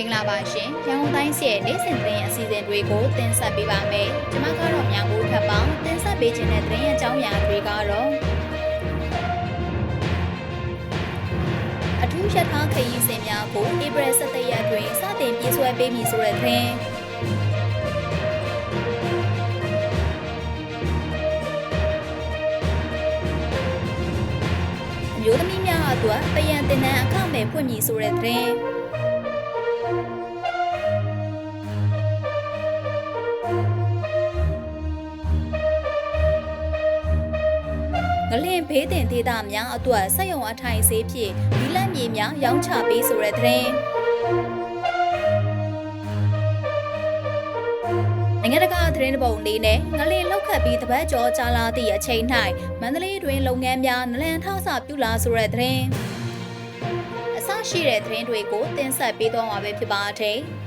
မင်္ဂလာပါရှင်။ရန်ကုန်တိုင်းစီရဲ့နေ့စဉ်သတင်းအစီအစဉ်တွေကိုတင်ဆက်ပေးပါမယ်။ကျွန်မကတော့မြောင်ဘူးထပ်ပေါင်းတင်ဆက်ပေးခြင်းတဲ့သတင်းအကြောင်းအရာတွေကတော့အထူးရထားခရီးစဉ်များကိုဧပြီ17ရက်တွင်စတင်ပြေးဆွဲပေးမည်ဆိုတဲ့သတင်းအမျိုးသမီးများအတွက်ပယံတင်နန်းအခမဲ့ဖွင့်မည်ဆိုတဲ့သတင်း ငလင်ဘေးတင်ဒေသများအတွက်စက်ရုံအထိုင်ဆေးဖြင့်ဒီလက်မြေများရောင်းချပေးဆိုတဲ့သတင်းနိုင်ငံတကာသတင်းတစ်ပုဒ်အနေနဲ့ငလင်လောက်ခတ်ပြီးတပတ်ကျော်ကြာလာသည့်အချိန်၌မန္တလေးတွင်လုပ်ငန်းများနလန်ထဆပြုလာဆိုတဲ့သတင်းအဆရှိတဲ့သတင်းတွေကိုတင်ဆက်ပေးသွားမှာပဲဖြစ်ပါတယ်။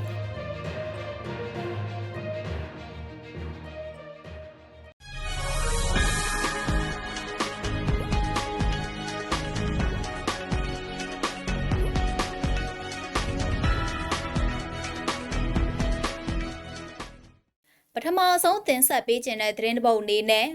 ပထမဆုံးတင်ဆက်ပေးခြင်းတဲ့သတင်းတစ်ပုဒ်အနေနဲ့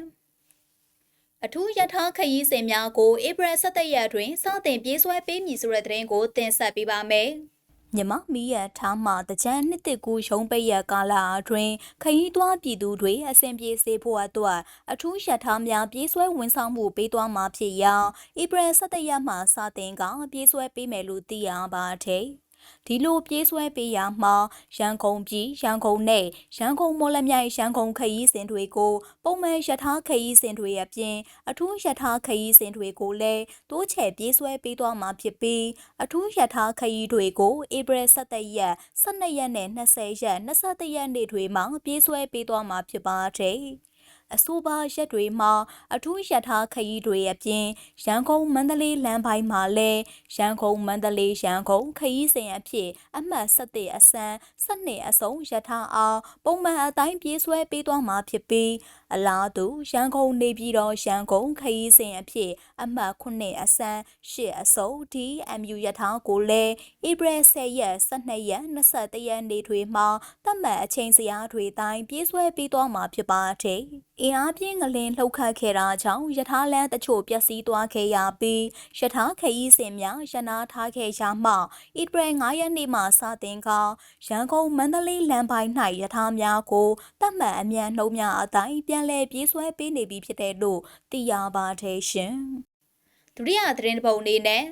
အထူးယထာခရီးစဉ်များကိုဧပြီ17ရက်တွင်စတင်ပြေးဆွဲပေးမည်ဆိုတဲ့သတင်းကိုတင်ဆက်ပေးပါမယ်။မြမမီးရထားမှတကြံနှစ်တကူရုံးပိတ်ရကာလအတွင်းခရီးသွားပြည်သူတွေအစဉ်ပြေစေဖို့အတွက်အထူးယထာများပြေးဆွဲဝန်ဆောင်မှုပေးသွားမှာဖြစ်ရာဧပြီ17ရက်မှစတင်ကပြေးဆွဲပေးမယ်လို့သိရပါတယ်။ ဒီလိုပြေးဆွဲပေးရမှာရန်ကုန်ပြည်ရန်ကုန်နဲ့ရန်ကုန်မော်လမြိုင်ရန်ကုန်ခရီးစဉ်တွေကိုပုံမှန်ယထာခရီးစဉ်တွေအပြင်အထူးယထာခရီးစဉ်တွေကိုလည်းတိုးချဲ့ပြေးဆွဲပေးသွားမှာဖြစ်ပြီးအထူးယထာခရီးတွေကိုဧပြီ17ရက်12ရက်နဲ့20ရက်21ရက်နေ့တွေမှာပြေးဆွဲပေးသွားမှာဖြစ်ပါတယ်။ အဆိုပါရက်တွေမှာအထူးရထားခရီးတွေအပြင်ရန်ကုန်မန္တလေးလမ်းပိုင်းမှာလည်းရန်ကုန်မန္တလေးရန်ကုန်ခရီးစဉ်အဖြစ်အမှတ်7အစမ်း7အစုံရထားအားပုံမှန်အတိုင်းပြေးဆွဲပေးသွားမှာဖြစ်ပြီးအလားတူရန်ကုန်နေပြည်တော်ရန်ကုန်ခရီးစဉ်အဖြစ်အမှတ်9အစမ်း8အစုံ DMU ရထားကိုလည်းဧပြီ10ရက်12ရက်21ရက်နေ့တွေမှာသတ်မှတ်အချိန်စရာတွေတိုင်းပြေးဆွဲပေးသွားမှာဖြစ်ပါတယ်။အင်အားပြင်းငလင်လှုပ်ခတ်ခဲ့တာကြောင့်ယထာလန်းတချို့ပျက်စီးသွားခဲ့ရပြီးယထာခရီးစဉ်များရနာထားခဲ့ရမှဧပြီ9ရက်နေ့မှစတင်ကရန်ကုန်မန္တလေးလမ်းပိုင်း၌ယထာများကိုတတ်မှတ်အမြန်နှုံးများအတိုင်းပြန်လည်ပြေးဆွဲပေးနေပြီဖြစ်တယ်လို့သိရပါတယ်ရှင်။ဒုတိယသတင်းတစ်ပုဒ်အနေနဲ့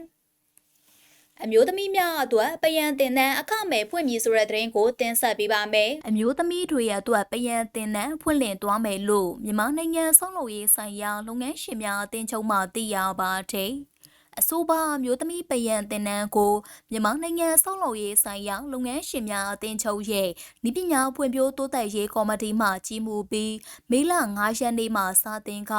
အမျိုးသမီးများအတွက်ပယံတင်တန်းအခမဲ့ဖွင့်မည်ဆိုတဲ့သတင်းကိုတင်ဆက်ပေးပါမယ်။အမျိုးသမီးတွေအတွက်ပယံတင်တန်းဖွင့်လှစ်သွားမယ်လို့မြန်မာနိုင်ငံဆောင်းလုပ်ရေးဆိုင်ရာလုပ်ငန်းရှင်များအသင်းချုပ်မှသိရပါတယ်။အဆိုပါမျိုးသမီးပယံတင်နန်းကိုမြန်မာနိုင်ငံဆောက်လုပ်ရေးဆိုင်ရာလုပ်ငန်းရှင်များအသင်းချုပ်ရဲ့ဤပညာဖွံ့ဖြိုးတိုးတက်ရေးကော်မတီမှကြီးမှုပြီးမေလ9ရက်နေ့မှစတင်က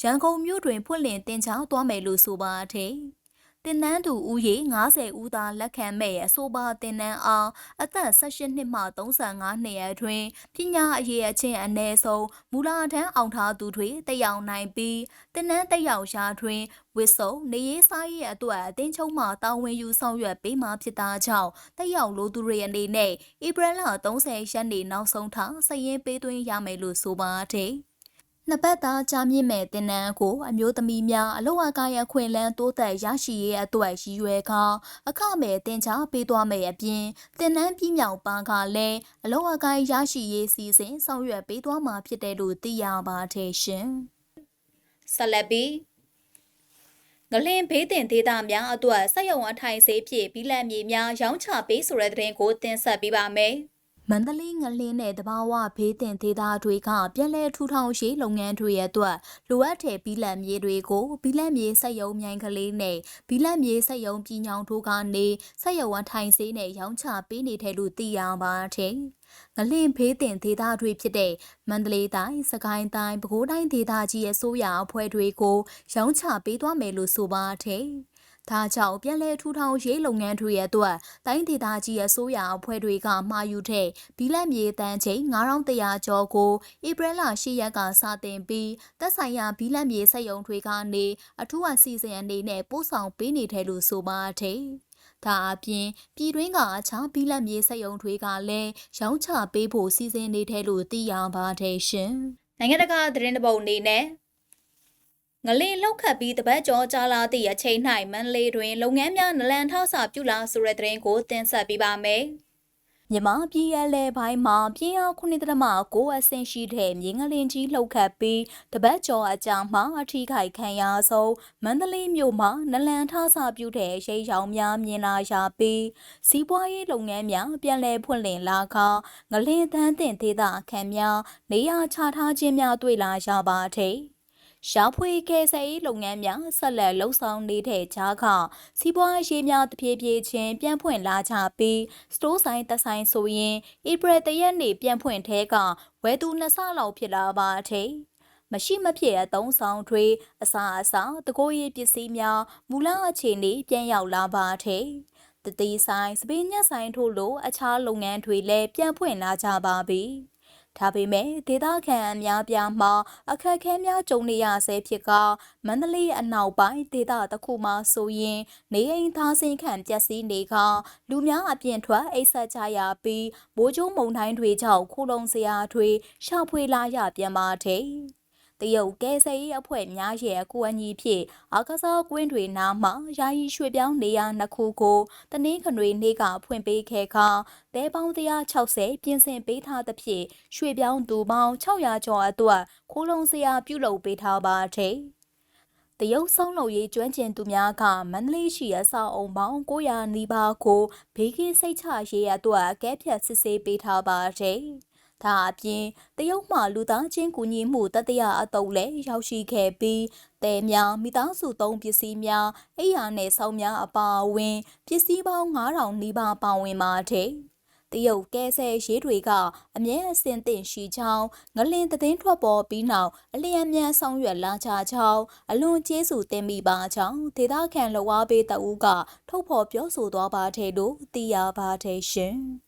ရန်ကုန်မြို့တွင်ဖွင့်လှစ်တင်ကြားသွားမယ်လို့ဆိုပါတယ်။ တင်နန်းသူဦးရေ90ဦးသာလက်ခံမဲ့အဆိုပါတင်နန်းအားအသက်18နှစ်မှ35နှစ်အတွင်းပညာအရေးအချင်းအ ਨੇ ဆုံးမူလာထမ်းအောင်ထားသူတွေတက်ရောက်နိုင်ပြီးတင်နန်းတက်ရောက်ရာတွင်ဝစ်စုံနေရေးစားရေးအတွက်အတင်းချုံမှတာဝန်ယူဆောင်ရွက်ပေးမှဖြစ်တာကြောင့်တက်ရောက်လိုသူတွေအနေနဲ့ဧပြီလ30ရက်နေ့နောက်ဆုံးထားစည်ရင်ပေးသွင်းရမယ်လို့ဆိုပါတယ်။ နှစ်ပတ်သားကြာမြင့်မဲ့တင်နန်းကိုအမျိုးသမီးများအလောက်အကားရခွင့်လန်းတိုးတက်ရရှိရေးအတွက်ရည်ရွယ်ကာအခမဲ့တင် जा ပေးသွားမယ်အပြင်တင်နန်းပြီးမြောက်ပါကလည်းအလောက်အကားရရှိရေးစီစဉ်ဆောင်ရွက်ပေးသွားမှာဖြစ်တယ်လို့သိရပါတယ်ရှင်။ဆက်လက်ပြီးငလင်ဘေးတင်ဒေသများအတွက်စက်ရုံအထိုင်စေးဖြင့်ဘီလန်မြေများရောင်းချပေးဆိုတဲ့သတင်းကိုတင်ဆက်ပေးပါမယ်။ မန္တလေးငလင်းနဲ့တဘာဝဘေးတင်ဒေသတွေကပြည်လဲထူထောင်ရေးလုပ်ငန်းတွေရဲ့အတွက်လိုအပ်တဲ့ဘီလန်မြေတွေကိုဘီလန်မြေစက်ရုံမြိုင်ကလေးနဲ့ဘီလန်မြေစက်ရုံပြည်ညောင်တို့ကနေစက်ရုံဝထိုင်စေးနဲ့ရောင်းချပေးနေတယ်လို့သိရပါတယ်။ငလင်းဖေးတင်ဒေသတွေဖြစ်တဲ့မန္တလေးတိုင်းစကိုင်းတိုင်းပဲခူးတိုင်းဒေသကြီးရဲ့ဆိုးရအဖွဲ့တွေကိုရောင်းချပေးသွားမယ်လို့ဆိုပါတယ်။ ဒါကြောင့်ပြည်လဲထူထောင်ရေးလုပ်ငန်းတွေရဲ့အတွက်တိုင်းဒေသကြီးရဲ့ဆိုးရအဖွဲ့တွေကမှာယူတဲ့ဘီလက်မြေတန်းချိန်9100ကျော်ကိုဧပြီလ10ရက်ကစတင်ပြီးသက်ဆိုင်ရာဘီလက်မြေစက်ရုံတွေကနေအထူးအစီအစဉ်အနေနဲ့ပို့ဆောင်ပေးနေတယ်လို့ဆိုပါတယ်။ဒါအပြင်ပြည်တွင်းကအခြားဘီလက်မြေစက်ရုံတွေကလည်းရောင်းချပေးဖို့စီစဉ်နေတယ်လို့သိရပါတယ်ရှင်။နိုင်ငံတကာသတင်းတပုတ်အနေနဲ့ ငလင်လောက်ခတ်ပြီးတပတ်ကျော်ကြာလာသည့်အချိန်၌မန္တလေးတွင် လုပ်ငန်းများနလန်ထဆပြုလာဆိုတဲ့သတင်းကိုတင်ဆက်ပေးပါမယ်။မြန်မာပြည်ရဲ့လေပိုင်းမှာပြင်းအား9.9အဆင့်ရှိတဲ့မြေငလင်ကြီးလှုပ်ခတ်ပြီးတပတ်ကျော်အကြာမှာအထိခိုက်ခံရဆုံးမန္တလေးမြို့မှာနလန်ထဆပြုတဲ့ရိတ်ရောင်များမြင်လာရပြီးစီးပွားရေးလုပ်ငန်းများပြန်လည်ဖွင့်လှစ်လာကငလင်သန်းတင်ဒေသအခမ်းများနေရာချထားခြင်းများတွေ့လာရပါသည်။ ရှားဖွေကယ်ဆယ်ရေးလုပ်ငန်းများဆက်လက်လှုပ်ဆောင်နေတဲ့ကြားကစီးပွားရေးများတဖြည်းဖြည်းချင်းပြန်ဖွင့်လာကြပြီးစတိုးဆိုင်သက်ဆိုင်ဆိုရင်ဧပြီတရက်နေ့ပြန်ဖွင့်ထဲကဝယ်သူနှစ်ဆလောက်ဖြစ်လာပါတဲ့မရှိမဖြစ်အသုံးဆောင်တွေအစာအစာတကိုးရေးပစ္စည်းများမူလအခြေအနေပြန်ရောက်လာပါတဲ့တတိဆိုင်စပင်းညက်ဆိုင်ထို့လိုအခြားလုပ်ငန်းတွေလည်းပြန်ဖွင့်လာကြပါပြီ။ ဒါပေမဲ့ဒေသခံအများပြားမှာအခက်အခဲများကြုံနေရဆဲဖြစ်ကမန္တလေးအနောက်ပိုင်းဒေသတစ်ခုမှာဆိုရင် နေအိမ်သားစင်းခံပျက်စီးနေကလူများအပြင်ထွက်အိတ်ဆက်ကြရပြီးဘိုးကျုံမုံတိုင်းတွေကြောင့်ခိုးလုံစရာတွေရှောက်ဖွေလာရပြန်ပါတယ် တရုတ်ကဲဆယ်ရေးအဖွဲ့များရဲ့အကူအညီဖြင့်အာကစားကွင်းတွေနားမှာယာယီရွှေပြောင်းနေရနှစ်ခုကိုတနင်္ဂနွေနေ့ကဖွင့်ပေးခဲ့ခါတဲပေါင်း160ပြင်ဆင်ပေးထားသဖြင့်ရွှေပြောင်းသူပေါင်း600ကျော်အတွက်ခိုးလုံစရာပြုလုပ်ပေးထားပါတယ်တရုတ်ဆောင်လုပ်ရေးကျွမ်းကျင်သူများကမန္တလေးရှိအဆောက်အုံပေါင်း900နီးပါးကိုဘေးကင်းစိတ်ချရေးအတွက်အကဲဖြတ်စစ်ဆေးပေးထားပါတယ်။ ဒါအပြင်တရုတ်မှလူသားချင်းကူညီမှုတတရအတုပ်လည်းရောက်ရှိခဲ့ပြီးတဲများမိသားစုသုံးပစ္စည်းများအိယာနဲ့ဆောင်းများအပါအဝင် ပစ္စည်းပေါင်း9000နီးပါးပါဝင်ပါတဲ့တရုတ်ကဲဆဲရေးတွေကအမြဲအစင်တင်ရှိကြောင်းငလင်သတင်းထွက်ပေါ်ပြီးနောက်အလျံမြန်ဆောင်ရွက်လာကြကြောင်းအလွန်ကျေးဇူးတင်မိပါကြောင်းဒေသခံလဝါပေးတအူးကထုတ်ဖော်ပြောဆိုသွားပါတယ်လို့သိရပါတယ်ရှင်။